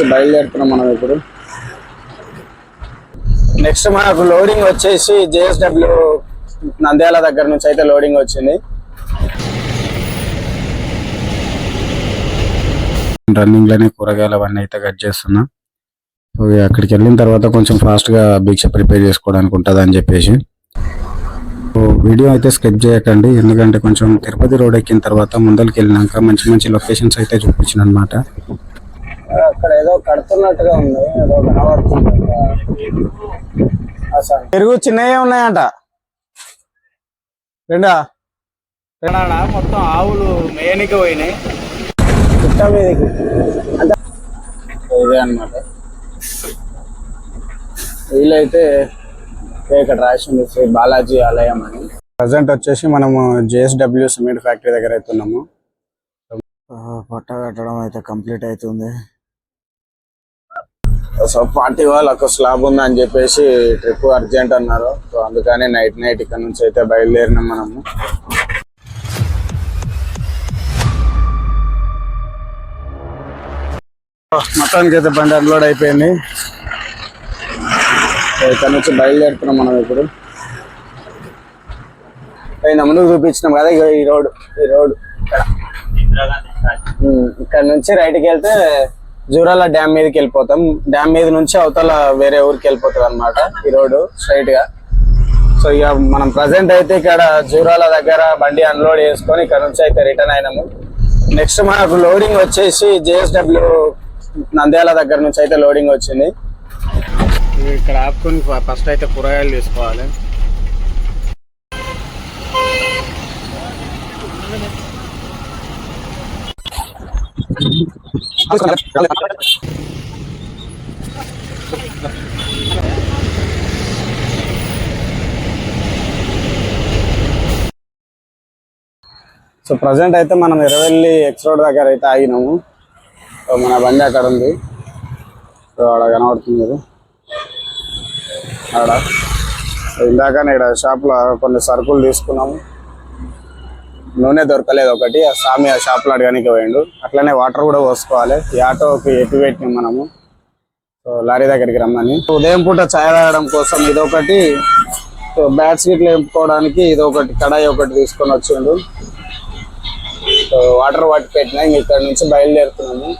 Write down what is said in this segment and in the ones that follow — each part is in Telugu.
నుంచి బయలుదేరుతున్నాం మనం ఇప్పుడు. నెక్స్ట్ మనకు లోడింగ్ వచ్చేసి జేఎస్డబ్ల్యూ నంద్యాల దగ్గర నుంచి అయితే లోడింగ్ వచ్చింది. రన్నింగ్లోనే కూరగాయలు అవన్నీ అయితే కట్ చేస్తున్నా. సో అక్కడికి వెళ్ళిన తర్వాత కొంచెం ఫాస్ట్గా భిక్ష ప్రిపేర్ చేసుకోవడానికి ఉంటుంది అని చెప్పేసి. సో వీడియో అయితే స్కిప్ చేయకండి. ఎందుకంటే కొంచెం తిరుపతి రోడ్ ఎక్కిన తర్వాత ముందరికి వెళ్ళినాక మంచి మంచి లొకేషన్స్ అయితే చూపించిన అనమాట అక్కడ ఏదో కడుతున్నట్టుగా ఉంది. ఏదో కనబడుతుంది. పెరుగు చిన్నవి ఉన్నాయంట. రెండా? రెండా మొత్తం ఆవులు మేయనికి పోయినాయి. పుట్ట మీదకి. ఇదే అనమాట వీలైతే ఇక్కడ రాసింది శ్రీ బాలాజీ ఆలయం అని. ప్రజెంట్ వచ్చేసి మనము జేఎస్డబ్ల్యూ సిమెంట్ ఫ్యాక్టరీ దగ్గర అవుతున్నాము. పట్ట కట్టడం అయితే కంప్లీట్ అవుతుంది. సో పార్టీ వాళ్ళకు స్లాబ్ ఉందని చెప్పేసి ట్రిప్ అర్జెంట్ అన్నారు. సో అందుకని నైట్ నైట్ ఇక్కడ నుంచి అయితే బయలుదేరినాం మనము. మొత్తానికి అయితే బండి అన్లోడ్ అయిపోయింది. ఇక్కడ నుంచి బయలుదేరుతున్నాం మనం ఇప్పుడు. అయినా ముందుకు చూపించినాం కదా ఈ రోడ్ ఈ రోడ్. ఇక్కడ ఇక్కడ నుంచి రైట్కి వెళ్తే జూరాల డ్యామ్ మీదకి వెళ్ళిపోతాం. డ్యామ్ మీద నుంచి అవతల వేరే ఊరికి వెళ్ళిపోతుంది అనమాట ఈ రోడ్ స్ట్రైట్గా. సో ఇక మనం ప్రజెంట్ అయితే ఇక్కడ జూరాల దగ్గర బండి అన్లోడ్ చేసుకొని ఇక్కడ నుంచి అయితే రిటర్న్ అయినాము. నెక్స్ట్ మనకు లోడింగ్ వచ్చేసి జేఎస్డబ్ల్యూ నంద్యాల దగ్గర నుంచి అయితే లోడింగ్ వచ్చింది. ఇక్కడ ఆపుకొని ఫస్ట్ అయితే కూరగాయలు తీసుకోవాలి. సో ప్రజెంట్ అయితే మనం ఎర్రవెల్లి ఎక్స్ రోడ్ దగ్గర అయితే ఆగినాము. సో మన బండి అక్కడ ఉంది. సో ఆడ కనబడుతుంది అక్కడ ఆడ. ఇక్కడ షాప్లో కొన్ని సరుకులు తీసుకున్నాము. నూనె దొరకలేదు ఒకటి. ఆ స్వామి ఆ షాప్లో అడగడానికి పోయిండు. అట్లనే వాటర్ కూడా పోసుకోవాలి. ఈ ఆటోకి ఎటు పెట్టినాం మనము? సో లారీ దగ్గరికి రమ్మని. ఉదయం పూట ఛాయ్ తాగడం కోసం ఇదొకటి. సో బ్యాట్స్ గిట్లు వేపుకోవడానికి ఇదొకటి కడాయి ఒకటి తీసుకొని వచ్చిండు. సో వాటర్ వాటి పెట్టినా ఇంక ఇక్కడ నుంచి బయలుదేరుతున్నాము.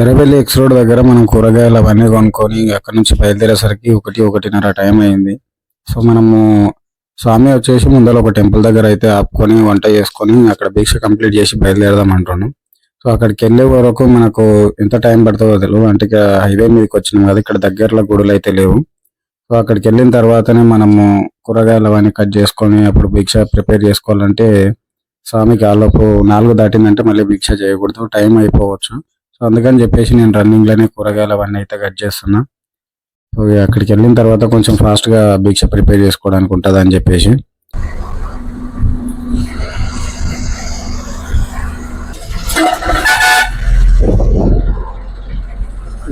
ఎర్రబెల్లి ఎక్స్ రోడ్ దగ్గర మనం కూరగాయలు అవన్నీ కొనుక్కొని ఇంక అక్కడ నుంచి బయలుదేరేసరికి ఒకటి ఒకటిన్నర టైం అయింది. సో మనము స్వామి వచ్చేసి ముందర ఒక టెంపుల్ దగ్గర అయితే ఆపుకొని వంట చేసుకొని అక్కడ దీక్ష కంప్లీట్ చేసి బయలుదేరదాం అంటున్నాం సో అక్కడికి వెళ్ళే వరకు మనకు ఎంత టైం పడుతుందో తెలియదు అంటే ఇక హైవే మీదకి వచ్చినాం కదా ఇక్కడ దగ్గరలో గుడులు అయితే లేవు. సో అక్కడికి వెళ్ళిన తర్వాతనే మనము కూరగాయలు అవన్నీ కట్ చేసుకొని అప్పుడు భిక్ష ప్రిపేర్ చేసుకోవాలంటే స్వామికి ఆలోపు నాలుగు దాటిందంటే మళ్ళీ భిక్ష చేయకూడదు. టైం అయిపోవచ్చు. సో అందుకని చెప్పేసి నేను రన్నింగ్లోనే కూరగాయలు అవన్నీ అయితే కట్ చేస్తున్నా. సో అక్కడికి వెళ్ళిన తర్వాత కొంచెం ఫాస్ట్గా భిక్ష ప్రిపేర్ చేసుకోవడానికి ఉంటుంది అని చెప్పేసి.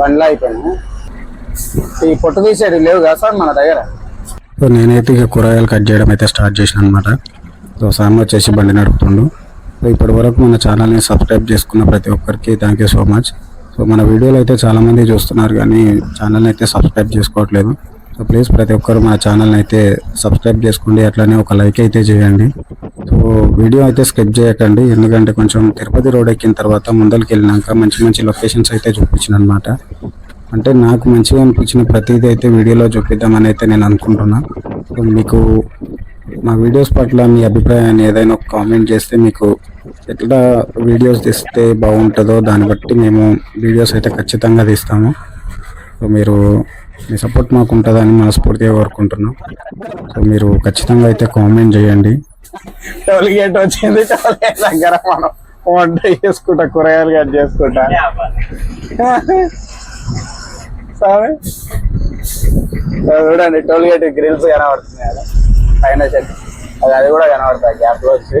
బండ్లు అయిపోయినా ఈ పొట్టు తీసేది లేవు కదా సార్ మన దగ్గర? సో నేనైతే ఇక కూరగాయలు కట్ చేయడం అయితే స్టార్ట్ చేసిన అనమాట సో సామ్ వచ్చేసి బండి నడుపుతుండు. సో ఇప్పటి వరకు మన ఛానల్ని సబ్స్క్రైబ్ చేసుకున్న ప్రతి ఒక్కరికి thank you so much so మన వీడియోలు అయితే చాలామంది చూస్తున్నారు కానీ ఛానల్ని అయితే సబ్స్క్రైబ్ చేసుకోవట్లేదు. సో ప్లీజ్ ప్రతి ఒక్కరు మన ఛానల్ని అయితే సబ్స్క్రైబ్ చేసుకోండి అట్లనే ఒక లైక్ అయితే చేయండి. సో వీడియో అయితే స్కిప్ చేయకండి ఎందుకంటే కొంచెం తిరుపతి రోడ్ ఎక్కిన తర్వాత ముందరికి వెళ్ళినాక మంచి మంచి లొకేషన్స్ అయితే చూపించిన అనమాట అంటే నాకు మంచిగా అనిపించిన ప్రతిదీ అయితే వీడియోలో చూపిద్దామని అయితే నేను అనుకుంటున్నా. సో మీకు మా వీడియోస్ పట్ల మీ అభిప్రాయాన్ని ఏదైనా ఒక కామెంట్ చేస్తే మీకు ఎట్లా వీడియోస్ తీస్తే బాగుంటుందో దాన్ని బట్టి మేము వీడియోస్ అయితే ఖచ్చితంగా తీస్తాము. సో మీరు మీ సపోర్ట్ మాకు ఉంటుందని మనస్ఫూర్తిగా కోరుకుంటున్నాం. సో మీరు ఖచ్చితంగా అయితే కామెంట్ చేయండి. టోల్గేట్ వచ్చింది టోల్గేట్ దగ్గర మనం వంట చేసుకుంటా కూరగాయలు కట్ చేసుకుంటా. సరే. చూడండి టోల్గేట్ గ్రిల్స్ కనబడుతున్నాయి పైన చెట్టు. అది అది కూడా కనబడుతుంది గ్యాప్లో వచ్చి.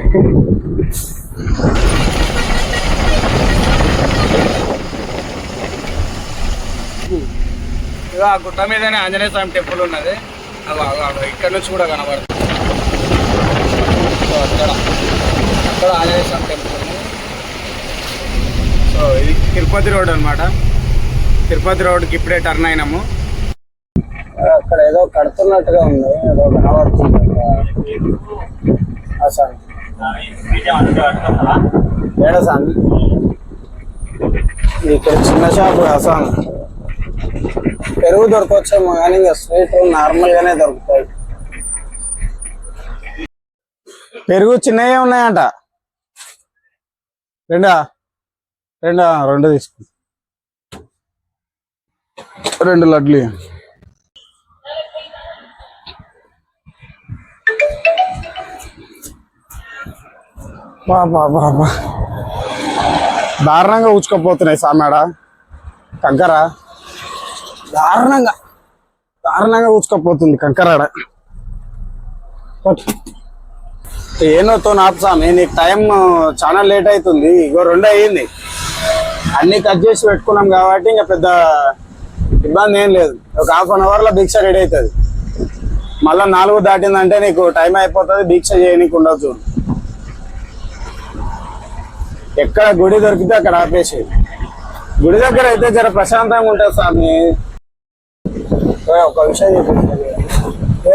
ఆ గుట్ట మీదనే ఆంజనేయ స్వామి టెంపుల్ ఉన్నది. అగో ఇక్కడ నుంచి కూడా కనబడుతుంది. సో అక్కడ. అక్కడ ఆంజనేయ స్వామి టెంపుల్ ఉంది. సో ఇది తిరుపతి రోడ్ అనమాట తిరుపతి రోడ్కి ఇప్పుడే టర్న్ అయినాము. అక్కడ ఏదో కడుతున్నట్టుగా ఉంది. ఏదో కనబడుతుంది. అసలు ఏడ స్వామి ఇక్కడ చిన్న షాపు అసలు పెరుగు దొరకొచ్చేమో కానీ ఇంకా స్వీట్ నార్మల్ గానే దొరుకుతాయి. పెరుగు చిన్నవే ఉన్నాయంట. రెండా? రెండా? రెండు తీసుకు రెండు లడ్లు. బాబా బాబా దారుణంగా ఊచుకపోతున్నాయి సామాడ కంకర. దారుణంగా దారుణంగా ఊచుకపోతుంది కంకరాడ ఏనోతో నాపుసామి నీకు టైం చాలా లేట్ అవుతుంది. ఇగో రెండు అయ్యింది. అన్ని కట్ చేసి పెట్టుకున్నాం కాబట్టి ఇంకా పెద్ద ఇబ్బంది ఏం లేదు. ఒక హాఫ్ అన్ అవర్లో భిక్ష రెడీ అవుతుంది. మళ్ళీ నాలుగు దాటిందంటే నీకు టైం అయిపోతుంది దీక్ష చేయనీకి ఉండదు చూడు. ఎక్కడ గుడి దొరికితే అక్కడ ఆపేసి. గుడి దగ్గర అయితే జర ప్రశాంతంగా ఉంటుంది స్వామి. ఒక విషయం చెప్పింది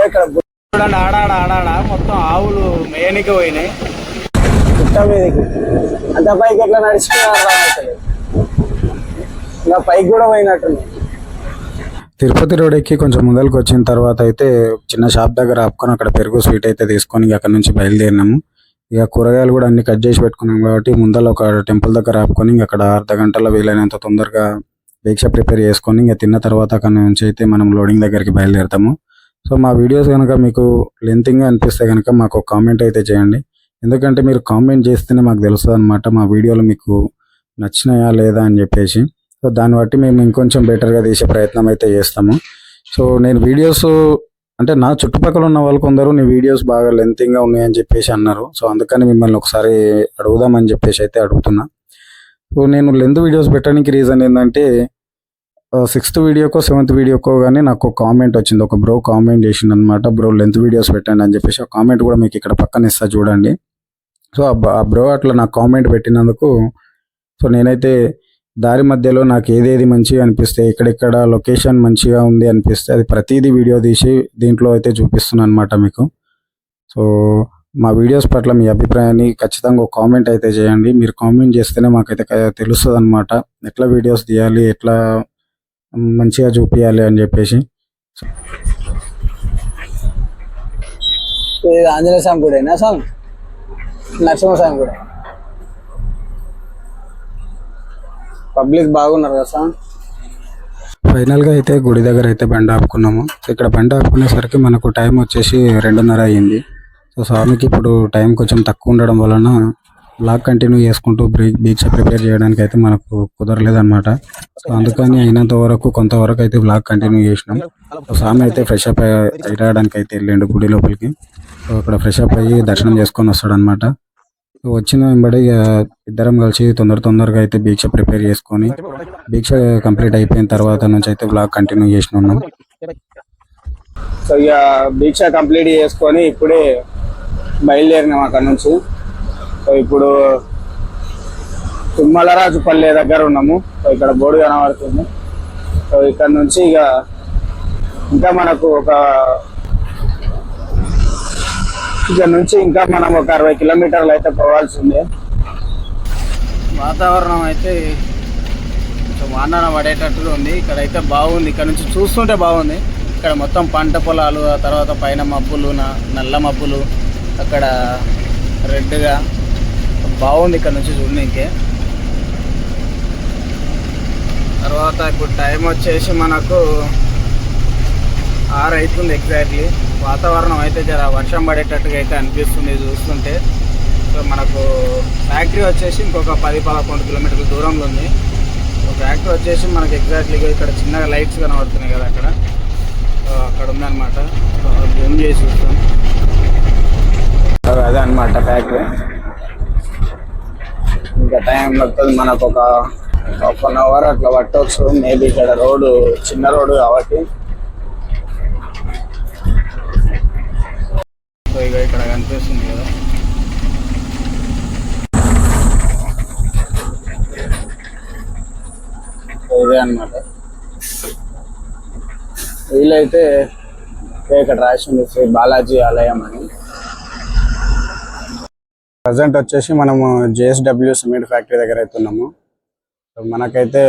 ఇక్కడ గుడి చూడండి ఆడాడ ఆడాడ మొత్తం ఆవులు మేయనికి పోయినాయి. పుట్ట మీదకి. అంత పైకి ఎట్లా నడిచిపోయినా ఇంకా పైకి కూడా పోయినట్టుంది తిరుపతి రోడ్ ఎక్కి కొంచెం ముందరకు వచ్చిన తర్వాత అయితే చిన్న షాప్ దగ్గర ఆపుకొని అక్కడ పెరుగు స్వీట్ అయితే తీసుకొని అక్కడ నుంచి బయలుదేరినాము. ఇక కూరగాయలు కూడా అన్ని కట్ చేసి పెట్టుకున్నాం కాబట్టి ముందర ఒక టెంపుల్ దగ్గర ఆపుకొని ఇంక అక్కడ అర్ధ గంటలో వీలైనంత తొందరగా దీక్ష ప్రిపేర్ చేసుకొని ఇంకా తిన్న తర్వాత అక్కడ నుంచి అయితే మనం లోడింగ్ దగ్గరికి బయలుదేరుతాము. సో మా వీడియోస్ కనుక మీకు లెంతింగ్గా అనిపిస్తే కనుక మాకు కామెంట్ అయితే చేయండి. ఎందుకంటే మీరు కామెంట్ చేస్తేనే మాకు తెలుస్తుంది అనమాట మా వీడియోలు మీకు నచ్చినాయా లేదా అని చెప్పేసి. సో దాన్ని బట్టి మేము ఇంకొంచెం బెటర్గా తీసే ప్రయత్నం అయితే చేస్తాము. సో నేను వీడియోస్ అంటే నా చుట్టుపక్కల ఉన్న వాళ్ళు కొందరు నీ వీడియోస్ బాగా లెంతింగ్గా ఉన్నాయని చెప్పేసి అన్నారు. సో అందుకని మిమ్మల్ని ఒకసారి అడుగుదామని చెప్పేసి అయితే అడుగుతున్నా. సో నేను లెంత్ వీడియోస్ పెట్టడానికి రీజన్ ఏంటంటే సిక్స్త్ వీడియోకో సెవెంత్ వీడియోకో కానీ నాకు ఒక కామెంట్ వచ్చింది. ఒక బ్రో కామెంట్ చేసింది అనమాట బ్రో లెంత్ వీడియోస్ పెట్టండి అని చెప్పేసి ఆ కామెంట్ కూడా మీకు ఇక్కడ పక్కన ఇస్తా చూడండి. సో ఆ బ్రో అట్లా నాకు కామెంట్ పెట్టినందుకు సో నేనైతే దారి మధ్యలో నాకు ఏదేది మంచిగా అనిపిస్తే ఎక్కడెక్కడ లొకేషన్ మంచిగా ఉంది అనిపిస్తే అది ప్రతిదీ వీడియో తీసి దీంట్లో అయితే చూపిస్తున్నాను అనమాట మీకు. సో మా వీడియోస్ పట్ల మీ అభిప్రాయాన్ని ఖచ్చితంగా ఒక కామెంట్ అయితే చేయండి. మీరు కామెంట్ చేస్తేనే మాకైతే తెలుస్తుంది అనమాట ఎట్లా వీడియోస్ తీయాలి ఎట్లా మంచిగా చూపించాలి అని చెప్పేసి. ఆంజనేయ స్వామి కూడా నరసింహ స్వామి కూడా పబ్లిక్ బాగున్నారు కదా సార్? ఫైనల్గా అయితే గుడి దగ్గర అయితే బండి ఆపుకున్నాము. సో ఇక్కడ బండి ఆపుకునేసరికి మనకు టైం వచ్చేసి రెండున్నర అయ్యింది సో స్వామికి ఇప్పుడు టైం కొంచెం తక్కువ ఉండడం వలన బ్లాగ్ కంటిన్యూ చేసుకుంటూ బ్రేక్ దీక్ష ప్రిపేర్ చేయడానికి అయితే మనకు కుదరలేదన్నమాట. సో అందుకని అయినంత వరకు కొంతవరకు అయితే బ్లాగ్ కంటిన్యూ చేసినాం. సో స్వామి అయితే ఫ్రెష్ అప్ అయ్యడానికి అయితే వెళ్ళిండు గుడి లోపలికి. సో అక్కడ ఫ్రెష్ అప్ అయ్యి దర్శనం చేసుకొని వస్తాడనమాట వచ్చిన వెంబడి ఇక ఇద్దరం కలిసి తొందర తొందరగా అయితే దీక్ష ప్రిపేర్ చేసుకొని దీక్ష కంప్లీట్ అయిపోయిన తర్వాత నుంచి అయితే బ్లాగ్ కంటిన్యూ చేసిన ఉన్నాం. సో ఇక దీక్ష కంప్లీట్ చేసుకొని ఇప్పుడే బయలుదేరినాం అక్కడ నుంచి. సో ఇప్పుడు తుమ్మలరాజుపల్లి దగ్గర ఉన్నాము. సో ఇక్కడ బోర్డు కనబడుతుంది. సో ఇక్కడ నుంచి ఇక ఇంకా మనకు ఒక ఇక్కడ నుంచి ఇంకా మనం ఒక అరవై కిలోమీటర్లు అయితే పోవాల్సి ఉంది వాతావరణం అయితే కొంచెం వాన పడేటట్టుగా ఉంది. ఇక్కడ అయితే బాగుంది. ఇక్కడ నుంచి చూస్తుంటే బాగుంది. ఇక్కడ మొత్తం పంట పొలాలు ఆ తర్వాత పైన మబ్బులు నల్ల మబ్బులు అక్కడ రెడ్గా బాగుంది ఇక్కడ నుంచి చూడనీకే. తర్వాత ఇప్పుడు టైం వచ్చేసి మనకు ఆరు అవుతుంది ఎగ్జాక్ట్లీ వాతావరణం అయితే జర వర్షం పడేటట్టుగా అయితే అనిపిస్తుంది చూస్తుంటే. సో మనకు ఫ్యాక్టరీ వచ్చేసి ఇంకొక పది పదకొండు కిలోమీటర్ల దూరంలో ఉంది. ఫ్యాక్టరీ వచ్చేసి మనకు ఎగ్జాక్ట్లీగా ఇక్కడ చిన్నగా లైట్స్ కనబడుతున్నాయి కదా అక్కడ. అక్కడ ఉందన్నమాట. జూమ్ చేసి చూస్తాం అదే అనమాట ఫ్యాక్టరీ. ఇంకా టైం పడుతుంది మనకు ఒక హాఫ్ అన్ అవర్ అట్లా పట్టవచ్చు మేబీ ఇక్కడ రోడ్డు చిన్న రోడ్డు కాబట్టి. ఇక ఇక్కడ కనిపిస్తుంది కదా. ఇదే అనమాట వీలైతే ఇక్కడ రాసి ఉంది శ్రీ బాలాజీ ఆలయం అని. ప్రజెంట్ వచ్చేసి మనము జేఎస్డబ్ల్యూ సిమెంట్ ఫ్యాక్టరీ దగ్గర అవుతున్నాము. సో మనకైతే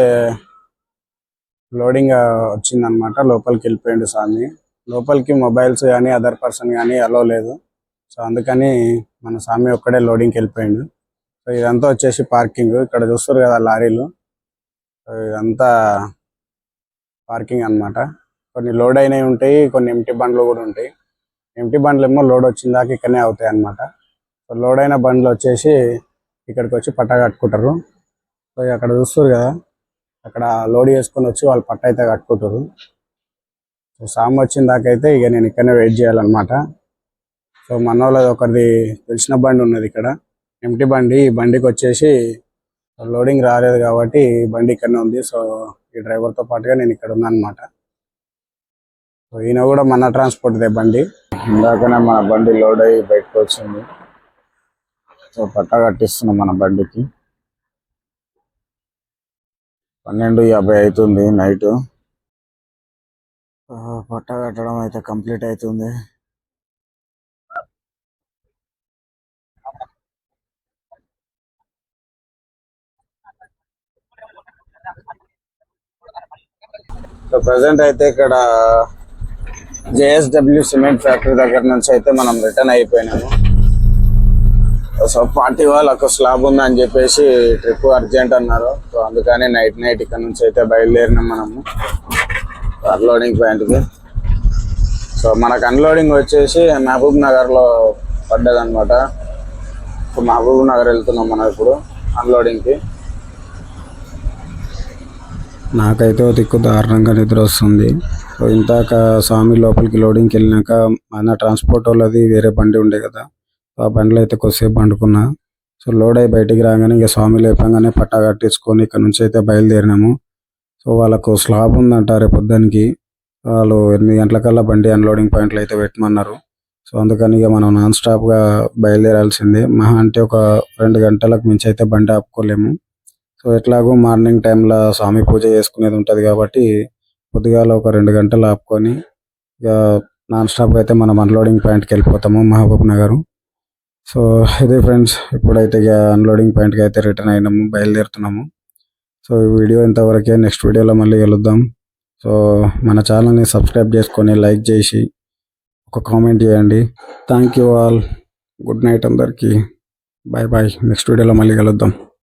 లోడింగ్ వచ్చిందనమాట లోపలికి వెళ్ళిపోయిండు స్వామి. లోపలికి మొబైల్స్ కానీ అదర్ పర్సన్ కానీ అలో లేదు. సో అందుకని మన స్వామి ఒక్కడే లోడింగ్కి వెళ్ళిపోయిండు. సో ఇదంతా వచ్చేసి పార్కింగ్ ఇక్కడ చూస్తారు కదా లారీలు. సో ఇదంతా పార్కింగ్ అన్నమాట. కొన్ని లోడ్ అయినవి ఉంటాయి కొన్ని ఎంటీ బండ్లు కూడా ఉంటాయి. ఎంటీ బండ్లు ఏమో లోడ్ వచ్చిన దాకా ఇక్కడనే అవుతాయి అనమాట సో లోడ్ అయిన బండ్లు వచ్చేసి ఇక్కడికి వచ్చి పట్టా కట్టుకుంటారు. సో అక్కడ చూస్తారు కదా అక్కడ లోడ్ చేసుకొని వచ్చి వాళ్ళు పట్ట అయితే కట్టుకుంటారు. సో సామ్ వచ్చిన దాకా అయితే ఇక నేను ఇక్కడనే వెయిట్ చేయాలన్నమాట. సో మన వాళ్ళది ఒకరిది తెలిసిన బండి ఉన్నది ఇక్కడ. ఎంటీ బండి. ఈ బండికి వచ్చేసి లోడింగ్ రాలేదు కాబట్టి బండి ఇక్కడనే ఉంది. సో ఈ డ్రైవర్తో పాటుగా నేను ఇక్కడ ఉన్నాను అనమాట సో ఈయన కూడా మన ట్రాన్స్పోర్ట్ దే బండి. ఇందాకనే మన బండి లోడ్ అయ్యి బయటకు వచ్చింది. సో పట్టా కట్టిస్తున్నాం మన బండికి. పన్నెండు యాభై అవుతుంది నైట్. పట్టా కట్టడం అయితే కంప్లీట్ అవుతుంది. సో ప్రజెంట్ అయితే ఇక్కడ జేఎస్డబ్ల్యూ సిమెంట్ ఫ్యాక్టరీ దగ్గర నుంచి అయితే మనం రిటర్న్ అయిపోయినాము. సో పార్టీ వాళ్ళకు స్లాబ్ ఉందని చెప్పేసి ట్రిప్ అర్జెంట్ అన్నారు. సో అందుకని నైట్ నైట్ ఇక్కడ నుంచి అయితే బయలుదేరినాం మనము. అన్లోడింగ్ పాయింట్కి సో మనకు అన్లోడింగ్ వచ్చేసి మహబూబ్ నగర్లో పడ్డదనమాట మహబూబ్ నగర్ వెళ్తున్నాం మనం ఇప్పుడు అన్లోడింగ్కి నాకైతే దిక్కు దారుణంగా నిద్ర వస్తుంది. సో ఇంతాక స్వామి లోపలికి లోడింగ్కి వెళ్ళినాక మన ట్రాన్స్పోర్ట్ వాళ్ళది వేరే బండి ఉండే కదా ఆ బండిలో అయితే కొద్దిసేపు పండుకున్నా. సో లోడ్ అయి బయటికి రాగానే ఇక స్వామి లేపంగానే పట్టా కట్టించుకొని ఇక్కడ నుంచి అయితే బయలుదేరినాము. సో వాళ్ళకు స్లాబ్ ఉందంట రేపు పొద్దునికి వాళ్ళు ఎనిమిది గంటలకల్లా బండి అన్లోడింగ్ పాయింట్లు అయితే పెట్టమన్నారు. సో అందుకని ఇక మనం నాన్ స్టాప్గా బయలుదేరాల్సిందే. మహా అంటే ఒక రెండు గంటలకు మించి అయితే బండి ఆపుకోలేము. సో ఎట్లాగో మార్నింగ్ టైంలో స్వామి పూజ చేసుకునేది ఉంటుంది కాబట్టి పొద్దుగాల ఒక రెండు గంటలు ఆపుకొని ఇక నాన్ స్టాప్ అయితే మనం అన్లోడింగ్ పాయింట్కి వెళ్ళిపోతాము మహబూబ్ నగర్. సో ఇదే ఫ్రెండ్స్ ఇప్పుడైతే ఇక అన్లోడింగ్ పాయింట్కి అయితే రిటర్న్ అయినాము బయలుదేరుతున్నాము. సో ఈ వీడియో ఇంతవరకే నెక్స్ట్ వీడియోలో మళ్ళీ కలుద్దాం. సో మన ఛానల్ని సబ్స్క్రైబ్ చేసుకొని లైక్ చేసి ఒక కామెంట్ చేయండి. Thank you all good night అందరికీ. బాయ్ బాయ్ నెక్స్ట్ వీడియోలో మళ్ళీ కలుద్దాం.